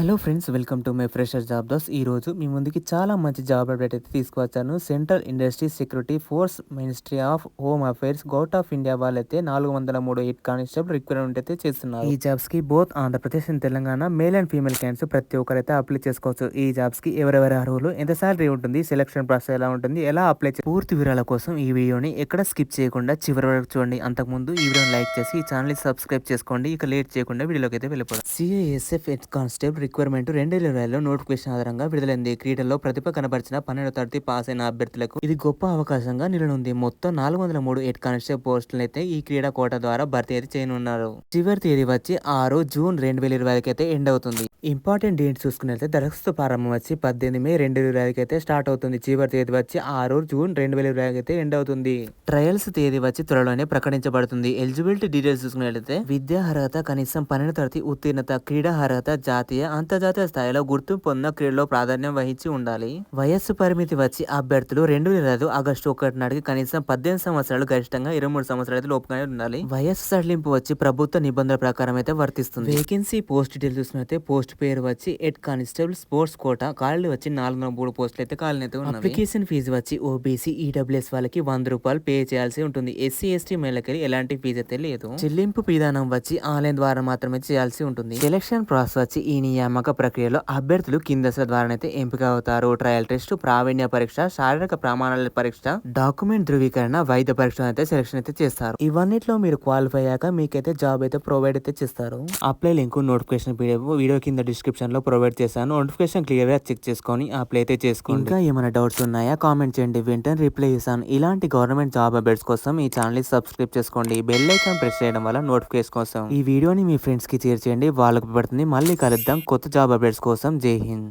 Hello friends welcome to my fresher job dose ఈ రోజు మీ ముందుకి చాలా మంచి జాబ్ అప్డేట్ అయితే తీసుకువచ్చాను. Central industry security force ministry of home affairs govt of India వాళ్ళైతే నాలుగు వందల మూడు ఎయిట్ కానిస్టేబుల్ రిక్వైర్మెంట్ అయితే చేస్తున్నారు. ఈ జాబ్స్కి both Andhra Pradesh and Telangana male and female candidates ప్రతి ఒక్కరైతే అప్లై చేసుకోవచ్చు. ఈ జాబ్స్కి ఎవరెవరి అర్హులు ఎంత సాలరీ ఉంటుంది సెలక్షన్ ప్రాసెస్ ఎలా ఉంటుంది ఎలా అప్లై పూర్తి వివరాల కోసం ఈ వీడియోని ఎక్కడ స్కిప్ చేయకుండా చివరి వరకు చూడండి. అంతకుముందు ఈ వీడియోని లైక్ చేసి ఈ ఛానల్ సబ్స్క్రైబ్ చేసుకోండి. ఇక లేట్ చేయకుండా వీడియోలోకి అయితే వెళ్ళిపోతాం సిఐఎస్ఎఫ్ హెడ్ కానిస్టేబుల్ రిక్వైర్మెంట్ రెండు వేల ఇరవైలో నోటిఫికేషన్ ఆధారంగా విడుదలైంది. క్రీడల్లో ప్రతిభ కనబరిచిన పన్నెండో తరగతి పాస్ అయిన అభ్యర్థులకు ఇది గొప్ప అవకాశంగా నిలనుంది. మొత్తం నాలుగు వందల మూడు హెడ్ కానిస్టేబుల్ పోస్టులను అయితే ఈ క్రీడా కోట ద్వారా భర్తీ అయితే చేయనున్నారు. చివరి తేదీ వచ్చి ఆరు జూన్ రెండు వేల ఇరవై ఐదుకైతే ఎండ్ అవుతుంది. ఇంపార్టెంట్ డేట్స్ చూసుకున్నట్లయితే దరఖాస్తు ప్రారంభం వచ్చి పద్దెనిమిది మే రెండు వేల ఇరవై అయితే స్టార్ట్ అవుతుంది. చివరి తేదీ వచ్చి ఆరు జూన్ రెండు వేల ఇరవై అయితే ఎండ్ అవుతుంది. ట్రయల్స్ తేదీ వచ్చి త్వరలోనే ప్రకటించబడుతుంది. ఎలిజిబిలిటీ డీటెయిల్స్ చూసుకున్నట్లయితే విద్యా అర్హత కనీసం పన్నెండు తరగతి ఉత్తీర్ణత క్రీడా అర్హత జాతీయ అంతర్జాతీయ స్థాయిలో గుర్తింపు పొందిన క్రీడలో ప్రాధాన్యం వహించి ఉండాలి. వయస్సు పరిమితి వచ్చి అభ్యర్థులు రెండు వేల ఐదు ఆగస్టు ఒకటి నాటికి కనీసం పద్దెనిమిది సంవత్సరాలు గరిష్టంగా ఇరవై మూడు సంవత్సరాలు అయితే లోపుగానే ఉండాలి. వయస్సు సడలింపు వచ్చి ప్రభుత్వ నిబంధనల ప్రకారం అయితే వర్తిస్తుంది. వేకెన్సీ పోస్ట్ డీటెయిల్ చూసినట్లయితే పోస్ట్ పేరు వచ్చి హెడ్ కానిస్టేబుల్ స్పోర్ట్స్ కోట ఖాళీలు వచ్చి నాలుగు వందల మూడు పోస్టులు అయితే ఖాళీ అయితే ఉన్నాయి అప్లికేషన్ ఫీజు వచ్చి ఓబీసీ ఈడబ్ల్యూఎస్ వాళ్ళకి వంద రూపాయలు పే చేయాల్సి ఉంటుంది. ఎస్సీ ఎస్టీ మేళకి ఎలాంటి ఫీజు అయితే లేదు. చెల్లింపు విధానం వచ్చి ఆన్లైన్ ద్వారా మాత్రమే చేయాల్సి ఉంటుంది. సెలక్షన్ ప్రాసెస్ వచ్చి ఈ నియామక ప్రక్రియలో అభ్యర్థులు కింద దశల ద్వారానైతే ఎంపిక అవుతారు. ట్రయల్ టెస్ట్ ప్రావీణ్య పరీక్ష శారీరక ప్రమాణాల పరీక్ష డాక్యుమెంట్ ధృవీకరణ వైద్య పరీక్ష అయితే సెలక్షన్ అయితే చేస్తారు. ఇవన్నిట్లో మీరు క్వాలిఫై అయ్యాక మీకైతే జాబ్ అయితే ప్రొవైడ్ అయితే చేస్తారు. Apply link notification PDF video కింద డిస్క్రిప్షన్లో ప్రొవైడ్ చేశాను. నోటిఫికేషన్ క్లియర్గా చెక్ చేసుకొని అప్లై అయితే చేసుకోండి. ఇంకా ఏమైనా డౌట్స్ ఉన్నాయా? కామెంట్ చేయండి. వెంటనే రిప్లై చేశాను. ఇలాంటి గవర్నమెంట్ జాబ్ అప్డేట్స్ కోసం ఈ ఛానల్ సబ్స్క్రైబ్ చేసుకోండి. బెల్ ఐకాన్ ప్రెస్ చేయడం వల్ల నోటిఫికేషన్ కోసం. ఈ వీడియోని మీ ఫ్రెండ్స్కి షేర్ చేయండి. వాళ్ళకు పడుతుంది మళ్ళీ కలుద్దాం. కొత్త జాబ్ అప్డేట్స్ కోసం జై హింద్.